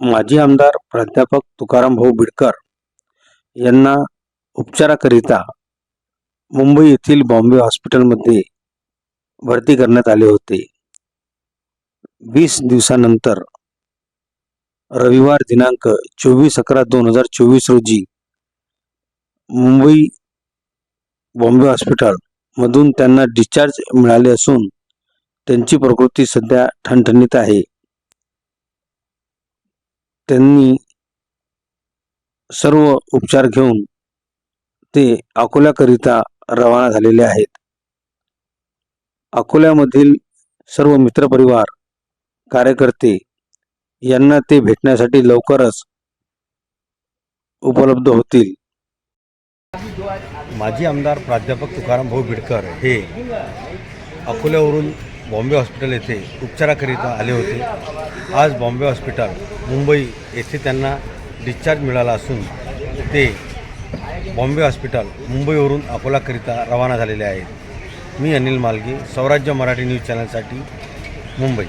माजी आमदार प्राध्यापक तुकाराम भाऊ बिडकर यांना उपचाराकरिता मुंबई येथील बॉम्बे हॉस्पिटलमध्ये भरती करण्यात आले होते. वीस दिवसानंतर रविवार दिनांक चोवीस अकरा दोन हजार चोवीस रोजी मुंबई बॉम्बे हॉस्पिटल मधून त्यांना डिस्चार्ज मिळाले असून त्यांची प्रकृती सध्या ठणठणीत आहे. त्यांनी सर्व उपचार घेऊन ते अकोल्याकरिता रवाना झालेले आहेत. अकोल्यामधील सर्व मित्रपरिवार कार्यकर्ते यांना ते भेटण्यासाठी लवकरच उपलब्ध होतील. माजी आमदार प्राध्यापक तुकाराम भाऊ बिडकर हे अकोल्यावरून बॉम्बे हॉस्पिटल येथे उपचाराकरिता आले होते. आज बॉम्बे हॉस्पिटल मुंबई येथे त्यांना डिस्चार्ज मिळाला असून ते बॉम्बे हॉस्पिटल मुंबईवरून अकोलाकरिता रवाना झालेले आहेत. मी अनिल मालगी स्वराज्य मराठी न्यूज चॅनलसाठी मुंबई.